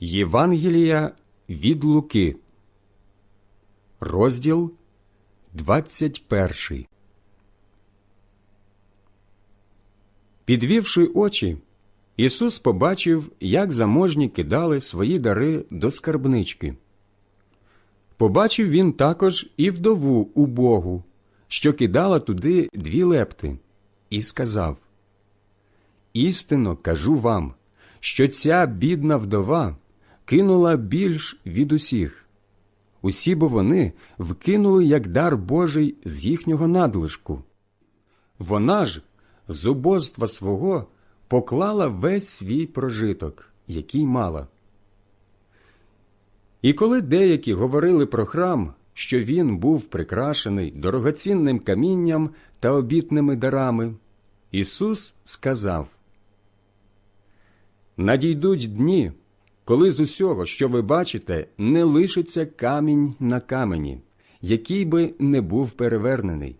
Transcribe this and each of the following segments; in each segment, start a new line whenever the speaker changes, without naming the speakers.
Євангелія від Луки, розділ 21. Підвівши очі, Ісус побачив, як заможні кидали свої дари до скарбнички. Побачив він також і вдову убогу, що кидала туди дві лепти, і сказав Істинно кажу вам, що ця бідна вдова кинула більш від усіх. Усі бо вони вкинули як дар Божий з їхнього надлишку. Вона ж з убоства свого поклала весь свій прожиток, який мала. І коли деякі говорили про храм, що він був прикрашений дорогоцінним камінням та обітними дарами, Ісус сказав Надійдуть дні, коли з усього, що ви бачите, не лишиться камінь на камені, який би не був перевернений.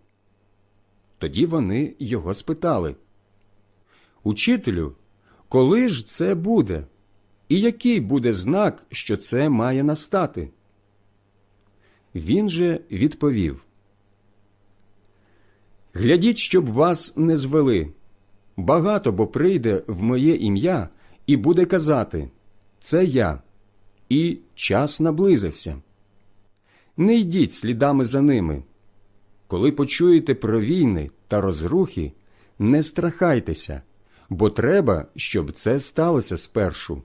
Тоді вони його спитали Учителю, коли ж це буде? І який буде знак, що це має настати? Він же відповів Глядіть, щоб вас не звели. Багато бо прийде в моє ім'я і буде казати Це я, і час наблизився. Не йдіть слідами за ними. Коли почуєте про війни та розрухи, не страхайтеся, бо треба, щоб це сталося спершу,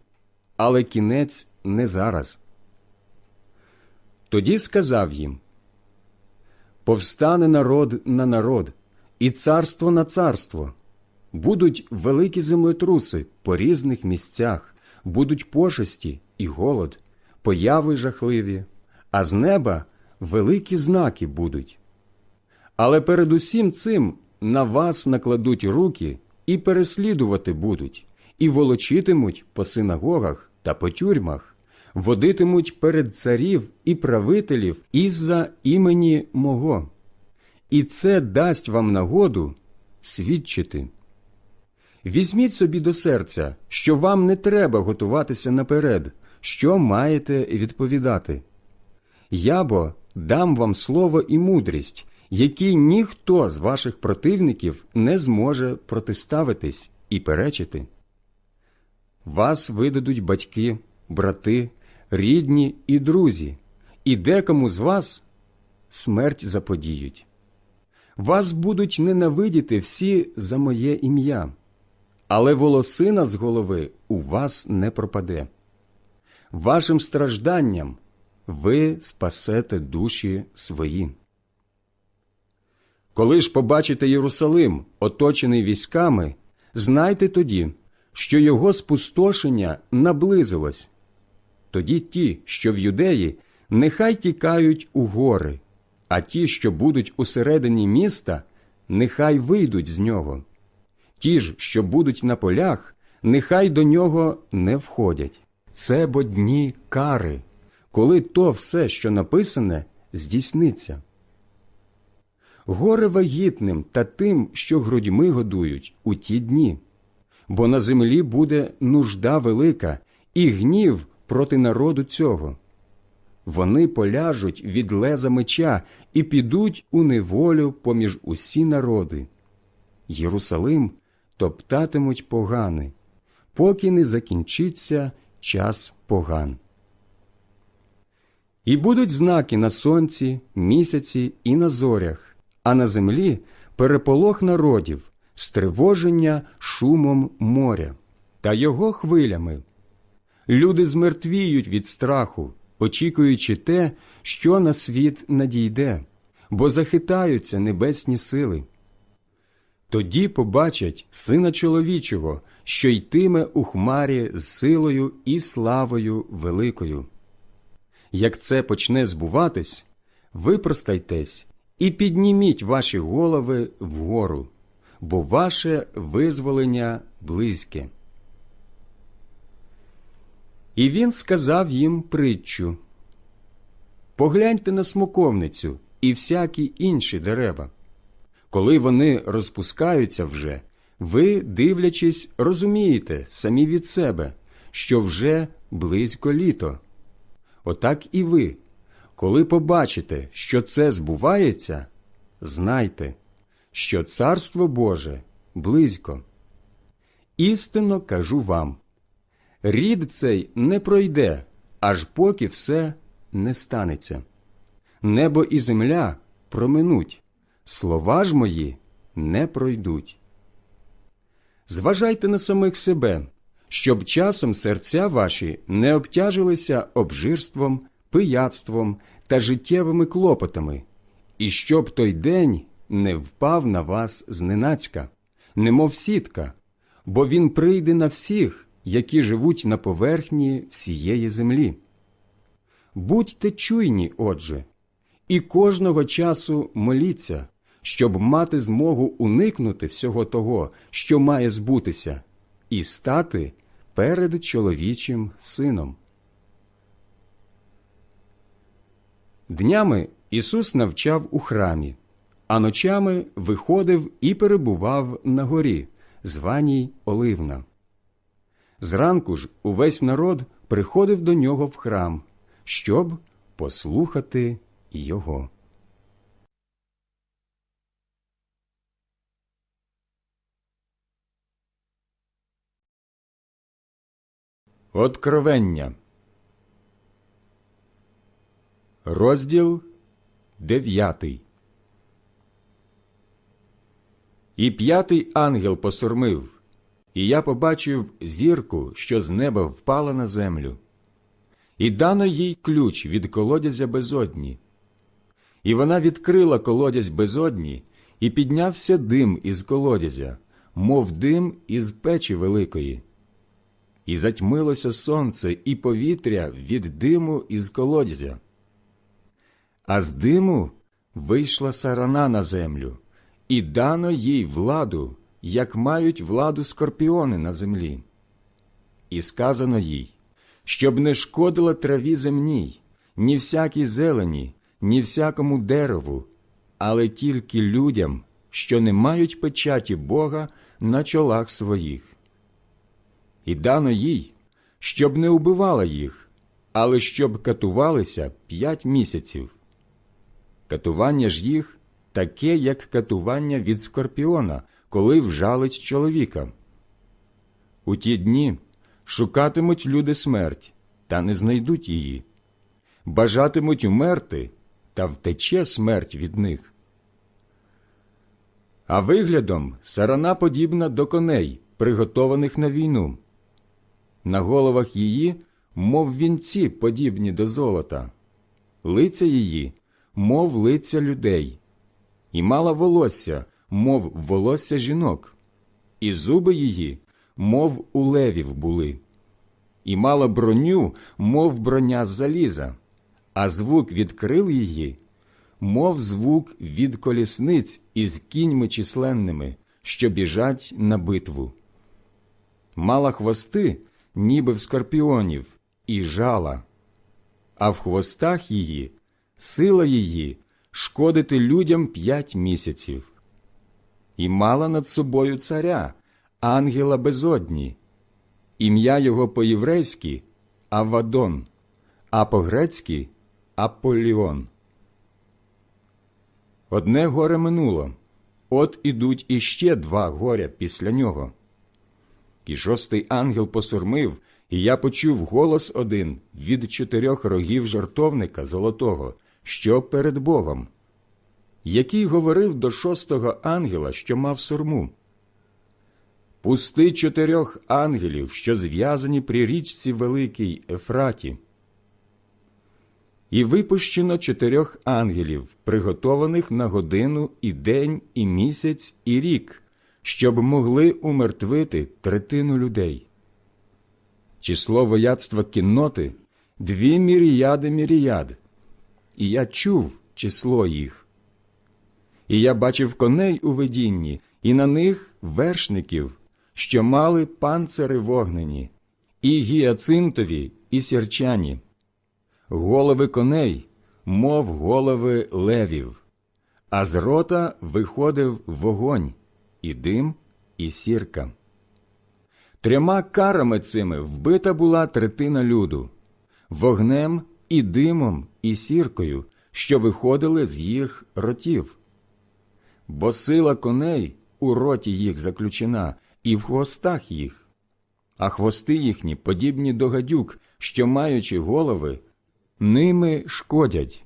але кінець не зараз. Тоді сказав їм Повстане народ на народ, і царство на царство. Будуть великі землетруси по різних місцях, будуть пошесті і голод, появи жахливі, а з неба великі знаки будуть. Але перед усім цим на вас накладуть руки і переслідувати будуть, і волочитимуть по синагогах та по тюрмах, водитимуть перед царів і правителів із-за імені мого. І це дасть вам нагоду свідчити. Візьміть собі до серця, що вам не треба готуватися наперед, що маєте відповідати. Я бо дам вам слово і мудрість, які ніхто з ваших противників не зможе протиставитись і перечити. Вас видадуть батьки, брати, рідні і друзі, і декому з вас смерть заподіють. Вас будуть ненавидіти всі за моє ім'я але волосина з голови у вас не пропаде. Вашим стражданням ви спасете душі свої. Коли ж побачите Єрусалим, оточений військами, знайте тоді, що його спустошення наблизилось. Тоді ті, що в юдеї, нехай тікають у гори, а ті, що будуть усередині міста, нехай вийдуть з нього ті ж, що будуть на полях, нехай до нього не входять. Це бо дні кари, коли то все, що написане, здійсниться. Горе вагітним та тим, що грудьми годують у ті дні, бо на землі буде нужда велика і гнів проти народу цього. Вони поляжуть від леза меча і підуть у неволю поміж усі народи. Єрусалим топтатимуть погани, поки не закінчиться час поган. І будуть знаки на сонці, місяці і на зорях, а на землі переполох народів, стривоження шумом моря та його хвилями. Люди змертвіють від страху, очікуючи те, що на світ надійде, бо захитаються небесні сили. Тоді побачать сина чоловічого, що йтиме у хмарі з силою і славою великою. Як це почне збуватись, випростайтесь і підніміть ваші голови вгору, бо ваше визволення близьке. І він сказав їм притчу Погляньте на смоковницю і всякі інші дерева. Коли вони розпускаються вже, ви, дивлячись, розумієте самі від себе, що вже близько літо. Отак і ви, коли побачите, що це збувається, знайте, що Царство Боже близько. Істинно кажу вам рід цей не пройде, аж поки все не станеться. Небо і земля проминуть, слова ж мої не пройдуть. Зважайте на самих себе, щоб часом серця ваші не обтяжилися обжирством, пияцтвом та життєвими клопотами, і щоб той день не впав на вас зненацька, немов сітка, бо він прийде на всіх, які живуть на поверхні всієї землі. Будьте чуйні, отже, і кожного часу моліться, щоб мати змогу уникнути всього того, що має збутися, і стати перед чоловічим сином. Днями Ісус навчав у храмі, а ночами виходив і перебував на горі, званій Оливна. Зранку ж увесь народ приходив до нього в храм, щоб послухати його. Откровення. Розділ дев'ятий. І п'ятий ангел посурмив, і я побачив зірку, що з неба впала на землю, і дано їй ключ від колодязя безодні. І вона відкрила колодязь безодні, і піднявся дим із колодязя, мов дим із печі великої. І затьмилося сонце і повітря від диму із колодязя. А з диму вийшла сарана на землю, і дано їй владу, як мають владу скорпіони на землі. І сказано їй, щоб не шкодила траві земній, ні всякій зелені, ні всякому дереву, але тільки людям, що не мають печаті Бога на чолах своїх. І дано їй, щоб не убивала їх, але щоб катувалися п'ять місяців. Катування ж їх таке, як катування від скорпіона, коли вжалить чоловіка. У ті дні шукатимуть люди смерть, та не знайдуть її, бажатимуть умерти, та втече смерть від них. А виглядом сарана подібна до коней, приготованих на війну. На головах її, мов вінці, подібні до золота, лиця її, мов лиця людей, і мала волосся, мов волосся жінок, і зуби її, мов у левів були, і мала броню, мов броня з заліза, а звук від крил її, мов звук від колісниць із кіньми численними, що біжать на битву. Мала хвости, ніби в скорпіонів, і жала, а в хвостах її сила її шкодити людям п'ять місяців. І мала над собою царя, ангела безодні, ім'я його по-єврейськи Авадон, а по-грецьки Аполіон. Одне горе минуло, от ідуть іще два горя після нього. І шостий ангел посурмив, і я почув голос один від чотирьох рогів жартовника золотого, що перед Богом, який говорив до шостого ангела, що мав сурму. Пусти чотирьох ангелів, що зв'язані при річці Великій Ефраті. І випущено чотирьох ангелів, приготованих на годину і день, і місяць, і рік, щоб могли умертвити третину людей. Число вояцтва кінноти дві міріяди міріяд, і я чув число їх. І я бачив коней у видінні, і на них вершників, що мали панцири вогнені, і гіацинтові, і сірчані, голови коней, мов голови левів, а з рота виходив вогонь, і дим, і сірка. Трьома карами цими вбита була третина люду, вогнем і димом, і сіркою, що виходили з їх ротів. Бо сила коней у роті їх заключена, і в хвостах їх, а хвости їхні подібні до гадюк, що, маючи голови, ними шкодять.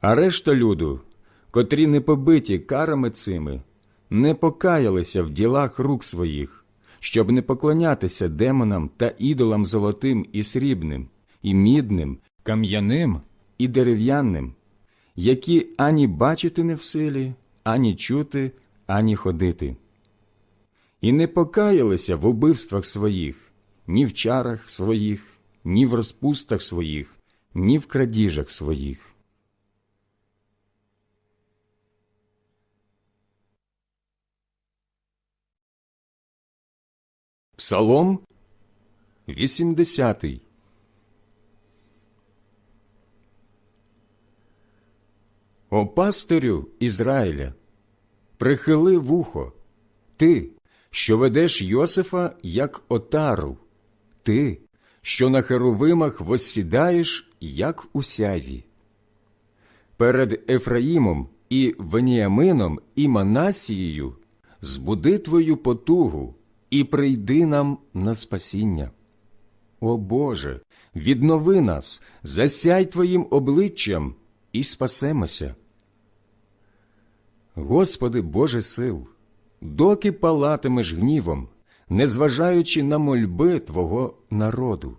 А решта люду, котрі не побиті карами цими, не покаялися в ділах рук своїх, щоб не поклонятися демонам та ідолам золотим і срібним, і мідним, кам'яним і дерев'яним, які ані бачити не в силі, ані чути, ані ходити. І не покаялися в убивствах своїх, ні в чарах своїх, ні в розпустах своїх, ні в крадіжах своїх. Псалом 80 О пастирю Ізраїля, прихили вухо, ти, що ведеш Йосифа як отару, ти, що на херовимах воссідаєш, як у сяві. Перед Ефраїмом і Веніамином і Манасією збуди твою потугу і прийди нам на спасіння. О Боже, віднови нас, засяй Твоїм обличчям і спасемося. Господи Боже сил, доки палатимеш гнівом, незважаючи на мольби Твого народу.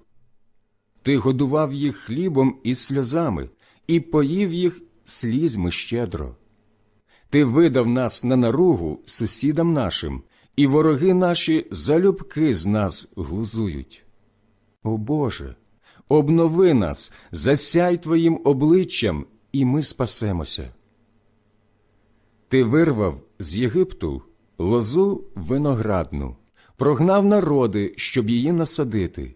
Ти годував їх хлібом і сльозами, і поїв їх слізьми щедро. Ти видав нас на наругу сусідам нашим, і вороги наші залюбки з нас глузують. О Боже, обнови нас, засяй Твоїм обличчям, і ми спасемося. Ти вирвав з Єгипту лозу виноградну, прогнав народи, щоб її насадити.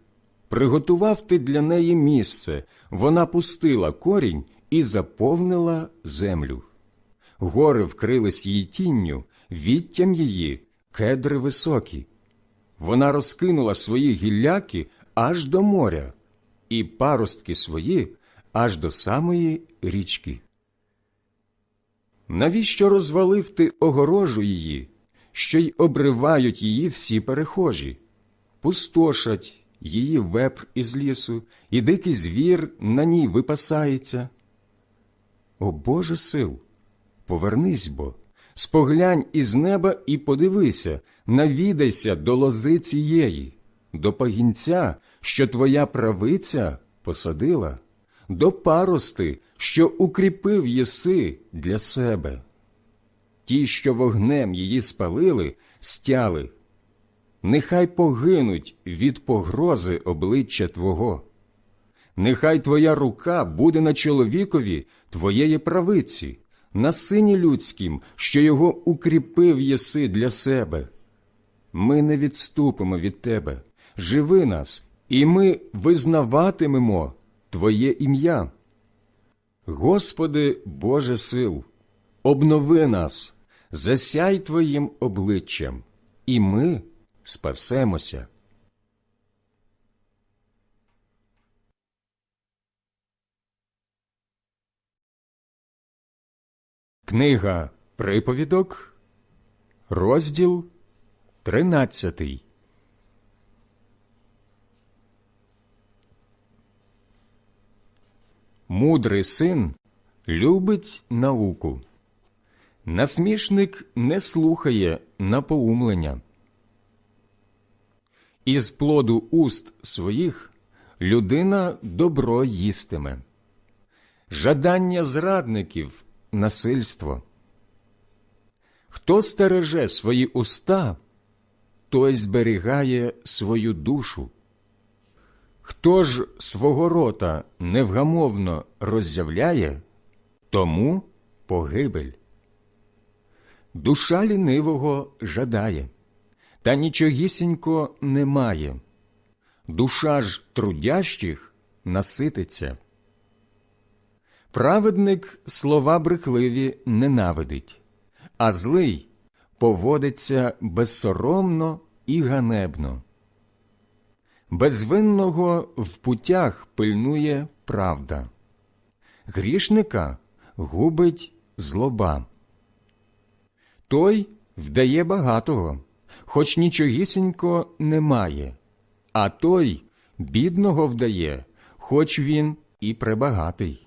Приготував ти для неї місце, вона пустила корінь і заповнила землю. Гори вкрились її тінню, відтям її кедри високі. Вона розкинула свої гілляки аж до моря, і паростки свої аж до самої річки. Навіщо розвалив ти огорожу її, що й обривають її всі перехожі, пустошать її вепр із лісу, і дикий звір на ній випасається? О Боже сил, повернись бо, споглянь із неба і подивися, навідайся до лози цієї, до пагінця, що твоя правиця посадила, до парости, що укріпив єси для себе. Ті, що вогнем її спалили, стяли. Нехай погинуть від погрози обличчя Твого. Нехай Твоя рука буде на чоловікові Твоєї правиці, на сині людським, що його укріпив єси для себе. Ми не відступимо від Тебе, живи нас, і ми визнаватимемо Твоє ім'я. Господи, Боже сил, обнови нас, засяй Твоїм обличчям, і ми спасемося. Книга Приповідок, розділ тринадцятий. Мудрий син любить науку. Насмішник не слухає напоумлення. Із плоду уст своїх людина добро їстиме. Жадання зрадників насильство. Хто стереже свої уста, той зберігає свою душу. Хто ж свого рота невгамовно роззявляє, тому погибель. Душа лінивого жадає, та нічогісінько немає. Душа ж трудящих насититься. Праведник слова брехливі ненавидить, а злий поводиться безсоромно і ганебно. Безвинного в путях пильнує правда, грішника губить злоба. Той вдає багатого, хоч нічогісінько немає, а той бідного вдає, хоч він і пребагатий.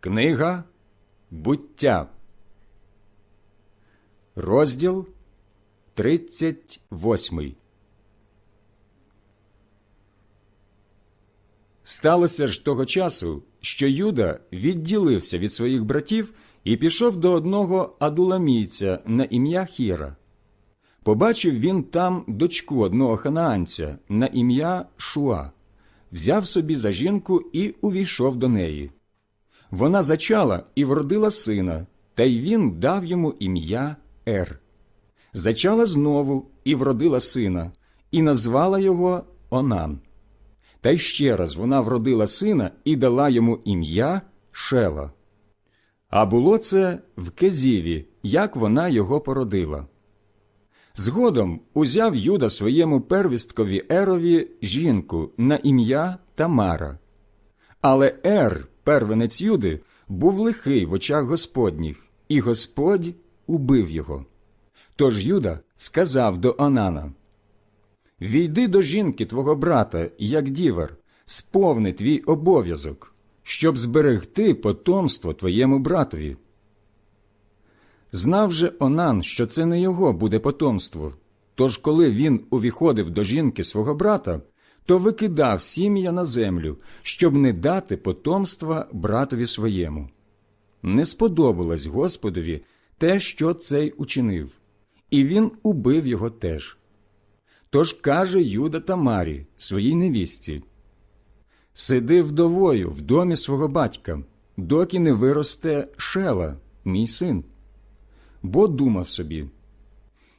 Книга буття, розділ 38 Сталося ж того часу, що Юда відділився від своїх братів і пішов до одного адуламійця на ім'я Хіра. Побачив він там дочку одного ханаанця на ім'я Шуа, взяв собі за жінку і увійшов до неї. Вона зачала і вродила сина, та й він дав йому ім'я Ер. Зачала знову і вродила сина, і назвала його Онан. Та й ще раз вона вродила сина і дала йому ім'я Шела. А було це в Кезіві, як вона його породила. Згодом узяв Юда своєму первісткові Ерові жінку на ім'я Тамара. Але Ер, первенець Юди, був лихий в очах Господніх, і Господь убив його. Тож Юда сказав до Анана Війди до жінки твого брата, як дівер, сповни твій обов'язок, щоб зберегти потомство твоєму братові. Знав же Онан, що це не його буде потомство. Тож, коли він увіходив до жінки свого брата, то викидав сім'я на землю, щоб не дати потомства братові своєму. Не сподобалось Господові те, що цей учинив, і він убив його теж. Тож каже Юда Тамарі, своїй невістці, Сиди вдовою в домі свого батька, доки не виросте шела, мій син. Бо думав собі,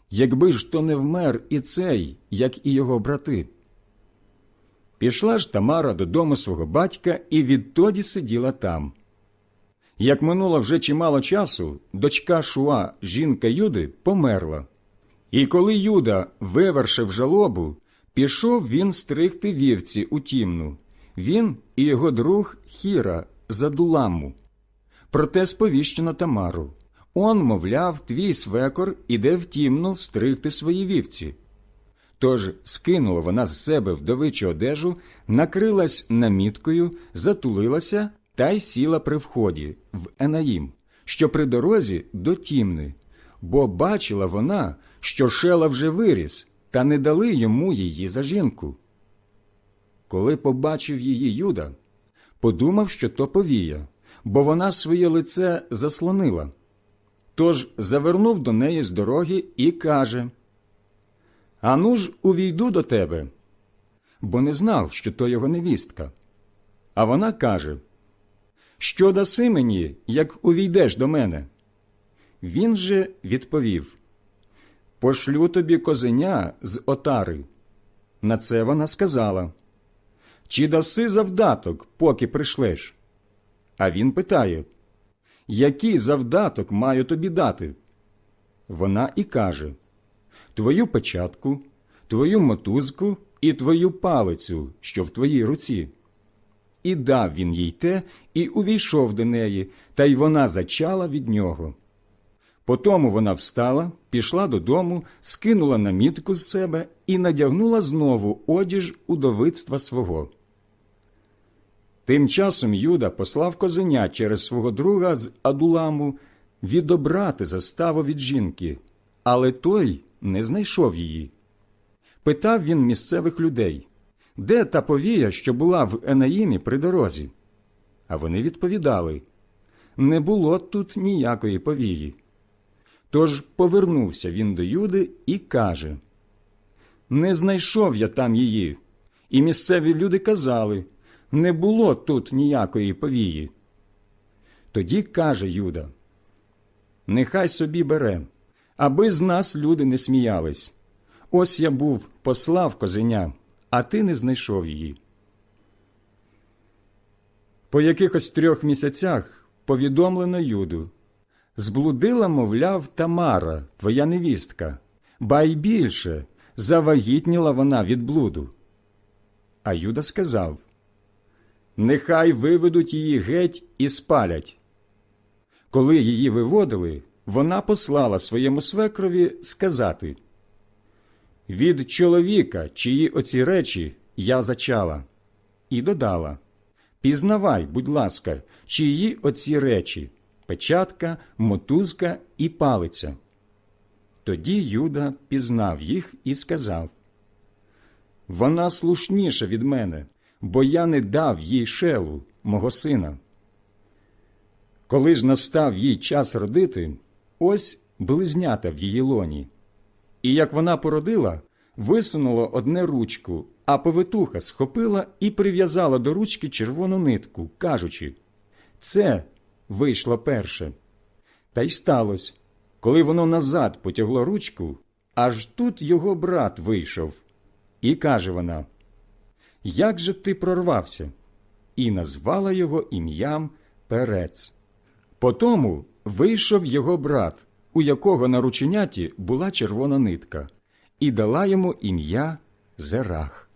якби ж то не вмер і цей, як і його брати. Пішла ж Тамара додому свого батька і відтоді сиділа там. Як минуло вже чимало часу, дочка Шуа, жінка Юди, померла. І коли Юда вивершив жалобу, пішов він стригти вівці у тімну, він і його друг Хіра за Дуламу. Проте сповіщено Тамару. Он, мовляв, твій свекор іде в тімну стригти свої вівці. Тож скинула вона з себе вдовичу одежу, накрилась наміткою, затулилася та й сіла при вході в Енаїм, що при дорозі до тімни, бо бачила вона, що шела вже виріс, та не дали йому її за жінку. Коли побачив її Юда, подумав, що то повія, бо вона своє лице заслонила. Тож завернув до неї з дороги і каже Ану ж увійду до тебе, бо не знав, що то його невістка. А вона каже Що даси мені, як увійдеш до мене? Він же відповів Пошлю тобі козеня з отари. На це вона сказала Чи даси завдаток, поки прийшлеш? А він питає Який завдаток маю тобі дати? Вона і каже Твою печатку, твою мотузку і твою палицю, що в твоїй руці. І дав він їй те, і увійшов до неї, та й вона зачала від нього. Потому вона встала, пішла додому, скинула намітку з себе і надягнула знову одіж удовицтва свого. Тим часом Юда послав козеня через свого друга з Адуламу відобрати заставу від жінки, але той не знайшов її. Питав він місцевих людей, де та повія, що була в Енаїмі при дорозі? А вони відповідали не було тут ніякої повії. Тож повернувся він до Юди і каже Не знайшов я там її, і місцеві люди казали не було тут ніякої повії. Тоді каже Юда Нехай собі бере, аби з нас люди не сміялись. Ось я був послав козеня, а ти не знайшов її. По якихось трьох місяцях повідомлено Юду Зблудила, мовляв, Тамара, твоя невістка, ба й більше завагітніла вона від блуду. А Юда сказав Нехай виведуть її геть і спалять. Коли її виводили, вона послала своєму свекрові сказати Від чоловіка, чиї оці речі я зачала, і додала Пізнавай, будь ласка, чиї оці речі печатка, мотузка і палиця. Тоді Юда пізнав їх і сказав Вона слушніша від мене, бо я не дав їй шелу, мого сина. Коли ж настав їй час родити, ось близнята в її лоні. І як вона породила, висунула одне ручку, а повитуха схопила і прив'язала до ручки червону нитку, кажучи Це вийшло перше. Та й сталося, коли воно назад потягло ручку, аж тут його брат вийшов. І каже вона Як же ти прорвався? І назвала його ім'ям Перець. Потому вийшов його брат, у якого на рученяті була червона нитка, і дала йому ім'я Зерах.